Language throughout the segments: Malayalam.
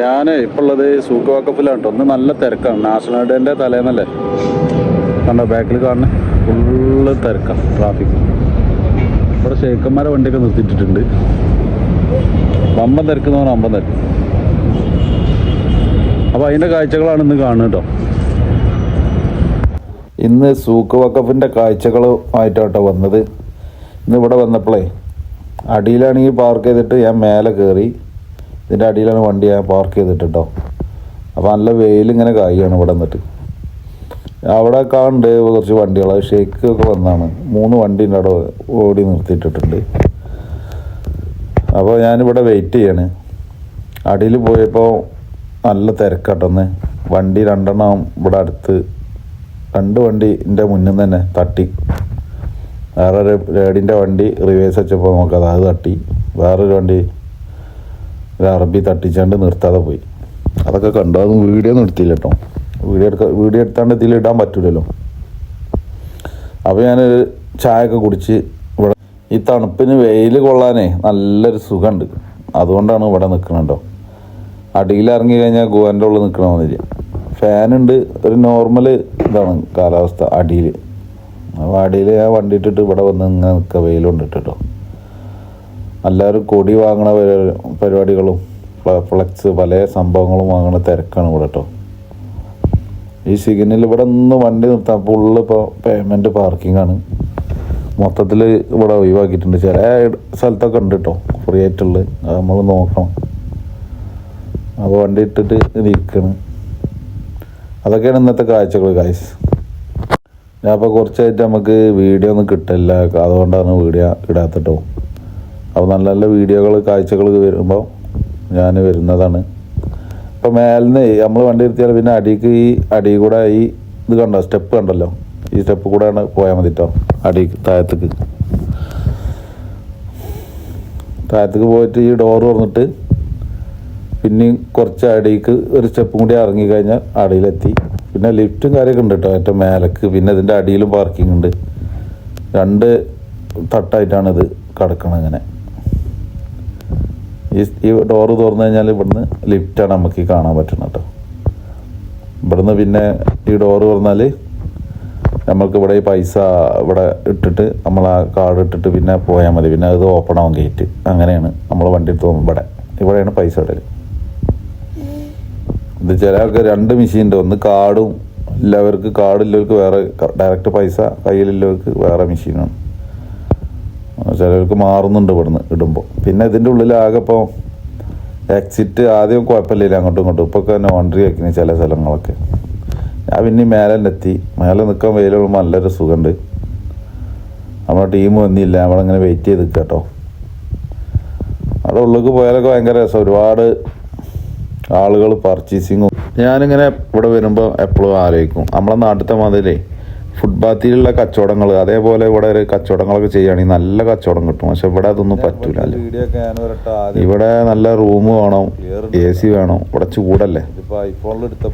ഞാൻ ഇപ്പോൾ ഉള്ളത് സൂക്ക് വാക്കപ്പിലാണ് കേട്ടോ ഒന്ന് നല്ല തിരക്കാണ്. നാഷണൽ ഡേന്റെ തലേന്നല്ലേ? കണ്ടോ ബാക്കിൽ കാണുന്ന ഫുള്ള് തിരക്കാണ് ട്രാഫിക് ഇവിടെ ഷേക്കന്മാരെ വണ്ടിയൊക്കെ നിർത്തിയിട്ടിട്ടുണ്ട്. അമ്പം പറഞ്ഞാൽ അമ്പം തിരക്ക്. അപ്പോൾ അതിന്റെ കാഴ്ചകളാണ് ഇന്ന് കാണുക കേട്ടോ ഇന്ന് സൂക്ക് വക്കഫിന്റെ കാഴ്ചകളുമായിട്ടാട്ടോ വന്നത്. ഇന്ന് ഇവിടെ വന്നപ്പോഴേ അടിയിലാണെങ്കിൽ പാർക്ക് ചെയ്തിട്ട് ഞാൻ മേലെ കയറി ഇതിന്റെ അടിയിലാണ് വണ്ടി ഞാൻ പാർക്ക് ചെയ്തിട്ടുണ്ടോ അപ്പോൾ നല്ല വെയിലിങ്ങനെ കായാണ് ഇവിടെ നിന്നിട്ട് അവിടെ കാണുന്നുണ്ട് കുറച്ച് വണ്ടികൾ. ഷേക്ക് ഒക്കെ വന്നാണ് മൂന്ന് വണ്ടീന്റെ അവിടെ ഓടി നിർത്തിയിട്ടിട്ടുണ്ട്. അപ്പോൾ ഞാനിവിടെ വെയിറ്റ് ചെയ്യാണ്. അടിയിൽ പോയപ്പോൾ നല്ല തിരക്കട്ടെന്ന് വണ്ടി രണ്ടെണ്ണം ഇവിടെ അടുത്ത്. രണ്ട് വണ്ടി എന്റെ മുന്നിൽ തന്നെ തട്ടി. വേറൊരു റേഡിന്റെ വണ്ടി റിവേഴ്സ് വെച്ചപ്പോൾ നമുക്ക് അത് തട്ടി. വേറൊരു വണ്ടി ഒരു അറബി തട്ടിച്ചാണ്ട് നിർത്താതെ പോയി. അതൊക്കെ കണ്ടു. അതൊന്നും വീഡിയോ ഒന്നും എടുത്തില്ല കേട്ടോ. വീഡിയോ എടുക്ക വീഡിയോ എടുത്താണ്ട് ഇതിൽ ഇടാൻ പറ്റൂലല്ലോ. അപ്പോൾ ഞാനൊരു ചായയൊക്കെ കുടിച്ച് ഇവിടെ ഈ തണുപ്പിന് വെയിൽ കൊള്ളാനേ നല്ലൊരു സുഖമുണ്ട് അതുകൊണ്ടാണ് ഇവിടെ നിൽക്കണുണ്ടോ അടിയിൽ ഇറങ്ങി കഴിഞ്ഞാൽ ഗോവന്റെ ഉള്ളിൽ നിൽക്കണമെന്നില്ല ഫാനുണ്ട്. ഒരു നോർമൽ ഇതാണ് കാലാവസ്ഥ അടിയിൽ അപ്പോൾ അടിയിൽ ഞാൻ വണ്ടി ഇട്ടിട്ട് ഇവിടെ വന്ന് ഇങ്ങനെ നിൽക്കുക വെയിലുണ്ട് കേട്ടോ. എല്ലാവരും കൊടി വാങ്ങണ പരി- പരിപാടികളും ഫ്ല- ഫ്ലക്സ് പല സംഭവങ്ങളും വാങ്ങണ തിരക്കാണ് ഇവിടെ കേട്ടോ ഈ സിഗ്നൽ ഇവിടെ ഒന്ന് വണ്ടി നിർത്താൻ ഫുള്ള് ഇപ്പോൾ പേയ്മെന്റ് പാർക്കിംഗ് ആണ്. മൊത്തത്തിൽ ഇവിടെ ഒഴിവാക്കിയിട്ടുണ്ട്. ചില സ്ഥലത്തൊക്കെ ഉണ്ട് കേട്ടോ ഫ്രീ ആയിട്ടുള്ളത് അത് നമ്മൾ നോക്കണം. അപ്പോൾ വണ്ടി ഇട്ടിട്ട് ഇരിക്കണം. അതൊക്കെയാണ് ഇന്നത്തെ കാഴ്ചകൾ കാഴ്ച ഞാൻ അപ്പോൾ കുറച്ചായിട്ട് നമുക്ക് വീഡിയോ ഒന്നും കിട്ടില്ല അതുകൊണ്ടാണ് വീഡിയോ ഇടാത്തട്ടോ അപ്പോൾ നല്ല നല്ല വീഡിയോകൾ കാഴ്ചകൾ വരുമ്പോൾ ഞാൻ വരുന്നതാണ്. ഇപ്പോൾ മേലിന്ന് നമ്മൾ വണ്ടി നിർത്തിയാൽ പിന്നെ അടിക്ക് ഈ അടി കൂടെ ഈ ഇത് കണ്ടോ? സ്റ്റെപ്പ് കണ്ടല്ലോ? ഈ സ്റ്റെപ്പ് കൂടെയാണ് പോയാൽ മതി കേട്ടോ അടി താഴത്തേക്ക്. താഴത്തേക്ക് പോയിട്ട് ഈ ഡോർ തുറന്നിട്ട് പിന്നെയും കുറച്ച് അടിക്ക് ഒരു സ്റ്റെപ്പും കൂടി ഇറങ്ങി കഴിഞ്ഞാൽ അടിയിലെത്തി. പിന്നെ ലിഫ്റ്റും കാര്യമൊക്കെ ഉണ്ട് കേട്ടോ ഏറ്റവും മേലക്ക്. പിന്നെ ഇതിന്റെ അടിയിലും പാർക്കിംഗ് ഉണ്ട്. രണ്ട് തട്ടായിട്ടാണ് ഇത് കിടക്കണം ഇങ്ങനെ. ഈ ഈ ഡോറ് തുറന്നു കഴിഞ്ഞാൽ ഇവിടുന്ന് ലിഫ്റ്റാണ് നമുക്ക് കാണാൻ പറ്റുന്നത് കേട്ടോ. ഇവിടുന്ന് പിന്നെ ഈ ഡോറ് തുറന്നാൽ നമ്മൾക്ക് ഇവിടെ ഈ പൈസ ഇവിടെ ഇട്ടിട്ട് നമ്മൾ ആ കാർഡ് ഇട്ടിട്ട് പിന്നെ പോയാൽ മതി. പിന്നെ അത് ഓപ്പൺ ആവും ഗേറ്റ് അങ്ങനെയാണ് നമ്മൾ വണ്ടി എടുത്ത് പോകുമ്പോൾ ഇവിടെ. ഇവിടെയാണ് പൈസ ഇടൽ ഇത് ചില ആൾക്ക് രണ്ട് മെഷീൻ ഉണ്ട്. ഒന്ന് കാർഡും ഇല്ലവർക്ക് കാർഡ് ഇല്ലവർക്ക് വേറെ ഡയറക്റ്റ് പൈസ കയ്യിലുള്ളവർക്ക് വേറെ മെഷീനാണ് ചിലർക്ക് മാറുന്നുണ്ട് ഇവിടുന്ന് ഇടുമ്പോൾ പിന്നെ ഇതിന്റെ ഉള്ളിലാകെ ഇപ്പോൾ എക്സിറ്റ് ആദ്യം കുഴപ്പമില്ല അങ്ങോട്ടും ഇങ്ങോട്ടും. ഇപ്പോൾ ഒക്കെ നോൺട്രി ആക്കിന് ചില സ്ഥലങ്ങളൊക്കെ. ഞാൻ പിന്നെ മേലെ എത്തി. മേലെ നിൽക്കാൻ വെയിലുള്ള നല്ലൊരു സുഖമുണ്ട് നമ്മുടെ ടീം വന്നില്ല. നമ്മളിങ്ങനെ വെയിറ്റ് ചെയ്ത് നിൽക്കുക കേട്ടോ അവിടെ ഉള്ളിലേക്ക് പോയാലൊക്കെ ഭയങ്കര രസം. ഒരുപാട് ആളുകൾ പർച്ചേസിങ്ങും ഞാനിങ്ങനെ ഇവിടെ വരുമ്പോൾ എപ്പോഴും ആലോചിക്കും. നമ്മളെ നാട്ടിലത്തെ മാതിരി ഫുട്പാത്തിലുള്ള കച്ചവടങ്ങൾ അതേപോലെ ഇവിടെ ഒരു കച്ചവടങ്ങളൊക്കെ ചെയ്യുകയാണെങ്കിൽ നല്ല കച്ചവടം കിട്ടും. പക്ഷെ ഇവിടെ അതൊന്നും പറ്റൂല ഇവിടെ നല്ല റൂം വേണം എ സി വേണം. ഇവിടെ ചൂടല്ലേ?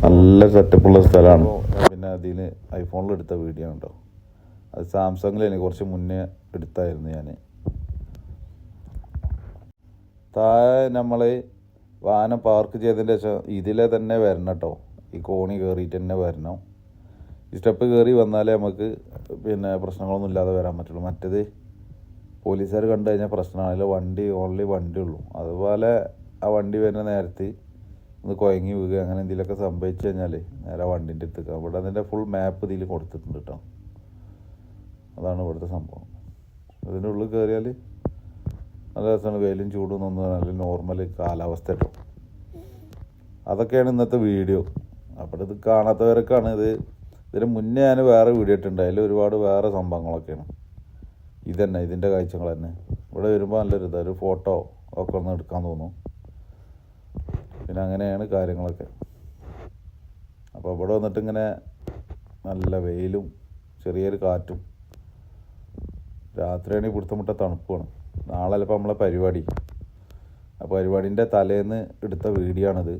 നല്ല സെറ്റപ്പുള്ള സ്ഥലമാണ്. പിന്നെ അതിൽ ഐഫോണിൽ എടുത്ത വീഡിയോ ഉണ്ടോ അത് സാംസങ്ങിൽ കുറച്ച് മുന്നേ എടുത്തായിരുന്നു ഞാൻ താഴെ നമ്മൾ വാഹനം പാർക്ക് ചെയ്തതിന്റെ ശേഷം ഇതിലെ തന്നെ വരണം കേട്ടോ. ഈ കോണി കയറിയിട്ട് തന്നെ വരണം. ഈ സ്റ്റെപ്പ് കയറി വന്നാലേ നമുക്ക് പിന്നെ പ്രശ്നങ്ങളൊന്നും ഇല്ലാതെ വരാൻ പറ്റുള്ളൂ. മറ്റേത് പോലീസുകാർ കണ്ടു കഴിഞ്ഞാൽ പ്രശ്നമാണ് അതിൽ വണ്ടി ഓൺലി വണ്ടി ഉള്ളൂ. അതുപോലെ ആ വണ്ടി വരുന്ന നേരത്ത് ഒന്ന് കുഴങ്ങി വീഴുക അങ്ങനെ എന്തെങ്കിലുമൊക്കെ സംഭവിച്ചു കഴിഞ്ഞാൽ നേരെ വണ്ടിന്റെ അടുത്തേക്ക് ഇവിടെ അതിന്റെ ഫുൾ മാപ്പ് ഇതിൽ കൊടുത്തിട്ടുണ്ട് കേട്ടോ. അതാണ് ഇവിടുത്തെ സംഭവം. അതിന്റെ ഉള്ളിൽ കയറിയാൽ നല്ല രസമാണ്. വെയിലും ചൂടും ഒന്നും നല്ല നോർമൽ കാലാവസ്ഥ കേട്ടോ. അതൊക്കെയാണ് ഇന്നത്തെ വീഡിയോ അപ്പോൾ ഇത് കാണാത്തവരൊക്കെയാണ് ഇത് ഇതിന് മുന്നേ ഞാൻ വേറെ വീഡിയോ ഇട്ടിട്ടുണ്ട്. അതിൽ ഒരുപാട് വേറെ സംഭവങ്ങളൊക്കെയാണ്. ഇതന്നെ ഇതിന്റെ കാഴ്ചകൾ തന്നെ. ഇവിടെ വരുമ്പോൾ നല്ലൊരു ഇതാണ് ഒരു ഫോട്ടോ ഒക്കെ ഒന്ന് എടുക്കാൻ തോന്നും. പിന്നെ അങ്ങനെയാണ് കാര്യങ്ങളൊക്കെ. അപ്പോൾ ഇവിടെ വന്നിട്ട് ഇങ്ങനെ നല്ല വെയിലും ചെറിയൊരു കാറ്റും. രാത്രിയാണെങ്കിൽ പിടുത്തമുട്ട തണുപ്പാണ്. നാളെ ചിലപ്പോൾ നമ്മളെ പരിപാടി. ആ പരിപാടിന്റെ തലേന്ന് എടുത്ത വീഡിയോ ആണിത്.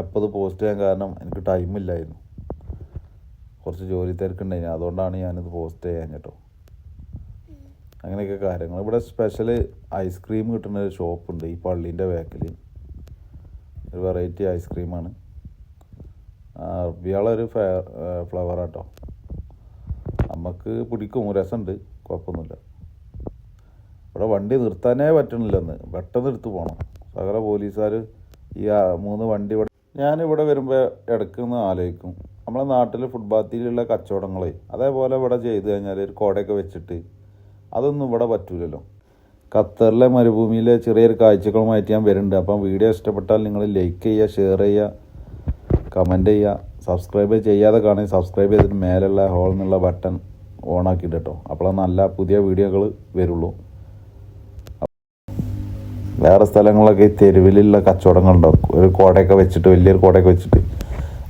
അപ്പോൾ അത് പോസ്റ്റ് ചെയ്യാൻ കാരണം എനിക്ക് ടൈമില്ലായിരുന്നു കുറച്ച് ജോലി തിരക്കുണ്ടായിരുന്നു അതുകൊണ്ടാണ് ഞാനിത് പോസ്റ്റ് ചെയ്യാൻ കേട്ടോ അങ്ങനെയൊക്കെ കാര്യങ്ങൾ ഇവിടെ സ്പെഷ്യൽ ഐസ്ക്രീം കിട്ടുന്ന ഒരു ഷോപ്പുണ്ട് ഈ പള്ളീന്റെ ബാക്കിൽ ഒരു വെറൈറ്റി ഐസ്ക്രീമാണ് അറബിയാളൊരു ഫേ ഫ്ലവർ ആട്ടോ. നമുക്ക് പിടിക്കും. രസമുണ്ട് കുഴപ്പമൊന്നുമില്ല. ഇവിടെ വണ്ടി നിർത്താനേ പറ്റണില്ലെന്ന്. പെട്ടെന്ന് എടുത്തു പോകണം സകല പോലീസുകാർ ഈ മൂന്ന് വണ്ടി ഇവിടെ ഞാനിവിടെ വരുമ്പോൾ ഇടയ്ക്കൊന്ന് ആലോചിക്കും. നമ്മളെ നാട്ടിൽ ഫുട്പാത്തിലുള്ള കച്ചവടങ്ങളെ അതേപോലെ ഇവിടെ ചെയ്ത് കഴിഞ്ഞാൽ ഒരു കോടയൊക്കെ വെച്ചിട്ട് അതൊന്നും ഇവിടെ പറ്റൂലല്ലോ. ഖത്തറിലെ മരുഭൂമിയിലെ ചെറിയൊരു കാഴ്ചകളുമായിട്ട് ഞാൻ വരുന്നുണ്ട്. അപ്പം വീഡിയോ ഇഷ്ടപ്പെട്ടാൽ നിങ്ങൾ ലൈക്ക് ചെയ്യുക ഷെയർ ചെയ്യുക കമന്റ് ചെയ്യുക. സബ്സ്ക്രൈബ് ചെയ്യാതെ കാണുക സബ്സ്ക്രൈബ് ചെയ്തിട്ട് മേലുള്ള ഹോൾ എന്നുള്ള ബട്ടൺ ഓൺ ആക്കിയിട്ട് കേട്ടോ. അപ്പോൾ നല്ല പുതിയ വീഡിയോകൾ വരുള്ളൂ. വേറെ സ്ഥലങ്ങളൊക്കെ ഈ തെരുവിലുള്ള കച്ചവടങ്ങളുണ്ടാവും. ഒരു കോടയൊക്കെ വെച്ചിട്ട് വലിയൊരു കോടയൊക്കെ വെച്ചിട്ട്.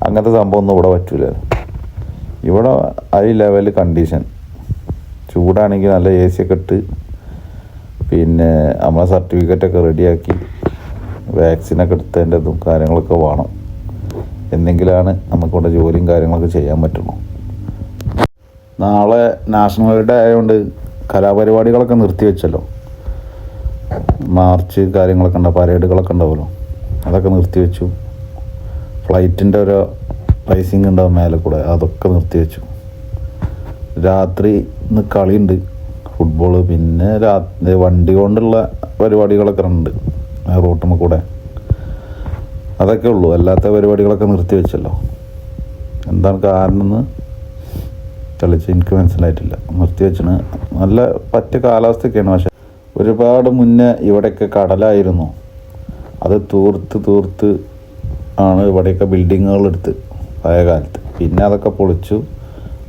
അങ്ങനത്തെ സംഭവം ഒന്നും ഇവിടെ പറ്റൂല ഇവിടെ ഐ ലെവൽ കണ്ടീഷൻ ചൂടാണെങ്കിൽ നല്ല എ സി ഒക്കെ ഇട്ട് പിന്നെ നമ്മളെ സർട്ടിഫിക്കറ്റൊക്കെ റെഡിയാക്കി വാക്സിനൊക്കെ എടുത്തതിന്റെതും കാര്യങ്ങളൊക്കെ വേണം. എന്തെങ്കിലാണ് നമുക്കിവിടെ ജോലിയും കാര്യങ്ങളൊക്കെ ചെയ്യാൻ പറ്റുള്ളൂ. നാളെ നാഷണൽ ഹോളിഡേ ആയതുകൊണ്ട് കലാപരിപാടികളൊക്കെ നിർത്തിവെച്ചല്ലോ മാർച്ച് കാര്യങ്ങളൊക്കെ ഉണ്ടാവും പരേഡുകളൊക്കെ ഉണ്ടാവുമല്ലോ. അതൊക്കെ നിർത്തിവെച്ചു ഫ്ലൈറ്റിന്റെ ഒരു റൈസിങ് ഉണ്ടാവും മേലെ കൂടെ. അതൊക്കെ നിർത്തി വെച്ചു. രാത്രി ഇന്ന് കളിയുണ്ട്. ഫുട്ബോൾ പിന്നെ രാത്രി വണ്ടി കൊണ്ടുള്ള പരിപാടികളൊക്കെ ഉണ്ട്. ആ റൂട്ടുമ്മ കൂടെ. അതൊക്കെ ഉള്ളൂ. അല്ലാത്ത പരിപാടികളൊക്കെ നിർത്തി വെച്ചല്ലോ. എന്താണ് കാരണം എന്ന് തെളിച്ച് എനിക്ക് മനസ്സിലായിട്ടില്ല. നിർത്തി വെച്ചിന്. നല്ല പറ്റ കാലാവസ്ഥയൊക്കെയാണ്. പക്ഷെ ഒരുപാട് മുന്നേ ഇവിടെയൊക്കെ കടലായിരുന്നു. അത് തൂർത്ത് തൂർത്ത് ആണ് ഇവിടെയൊക്കെ ബിൽഡിങ്ങുകൾ എടുത്ത് പഴയ കാലത്ത്. പിന്നെ അതൊക്കെ പൊളിച്ചു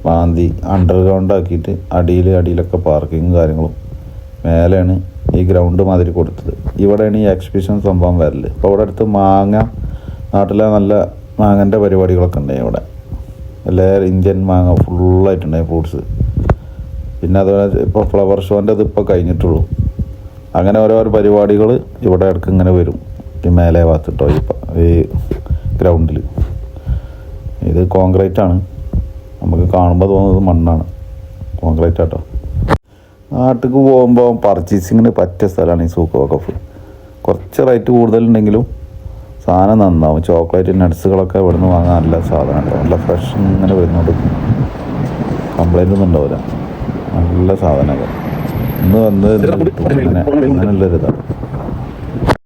മാന്തി അണ്ടർഗ്രൗണ്ട് ആക്കിയിട്ട് അടിയിൽ അടിയിലൊക്കെ പാർക്കിങ്ങും കാര്യങ്ങളും. മേലെയാണ് ഈ ഗ്രൗണ്ട് മാതിരി കൊടുത്തത്. ഇവിടെയാണ് ഈ എക്സിബിഷൻ സംഭവം വരൽ ഇപ്പോൾ ഇവിടെ അടുത്ത് മാങ്ങ നാട്ടിലെ നല്ല മാങ്ങന്റെ പരിപാടികളൊക്കെ ഉണ്ടായി ഇവിടെ. എല്ലാ ഇന്ത്യൻ മാങ്ങ ഫുള്ളായിട്ടുണ്ടായി ഫ്രൂട്ട്സ് പിന്നെ അതുപോലെ ഇപ്പോൾ ഫ്ലവർ ഷോന്റെ ഇത് ഇപ്പോൾ കഴിഞ്ഞിട്ടുള്ളൂ. അങ്ങനെ ഓരോ പരിപാടികൾ ഇവിടെ ഇടയ്ക്ക് ഇങ്ങനെ വരും. ഈ മേലെ ഭാഗത്തിട്ടോ ഈ ഈ ഗ്രൗണ്ടിൽ ഇത് കോൺക്രീറ്റ് ആണ്. നമുക്ക് കാണുമ്പോൾ തോന്നുന്നത് മണ്ണാണ്. കോൺക്രീറ്റ് ആട്ടോ. നാട്ടിലേക്ക് പോകുമ്പോൾ പർച്ചേസിങ്ങിന് പറ്റിയ സ്ഥലമാണ് ഈ സൂക്ക് വക്കഫ് കുറച്ച് റേറ്റ് കൂടുതലുണ്ടെങ്കിലും സാധനം നന്നാവും. ചോക്ലേറ്റ് നട്ട്സുകളൊക്കെ ഇവിടുന്ന് വാങ്ങാൻ നല്ല സാധനം നല്ല ഫ്രഷ് ഇങ്ങനെ വരുന്നുണ്ട് കംപ്ലൈന്റ് ഒന്നും ഉണ്ടാവില്ല. നല്ല സാധനമൊക്കെ. ഇന്ന് വന്ന് ഇങ്ങനെ അങ്ങനെയുള്ളൊരിതാണ്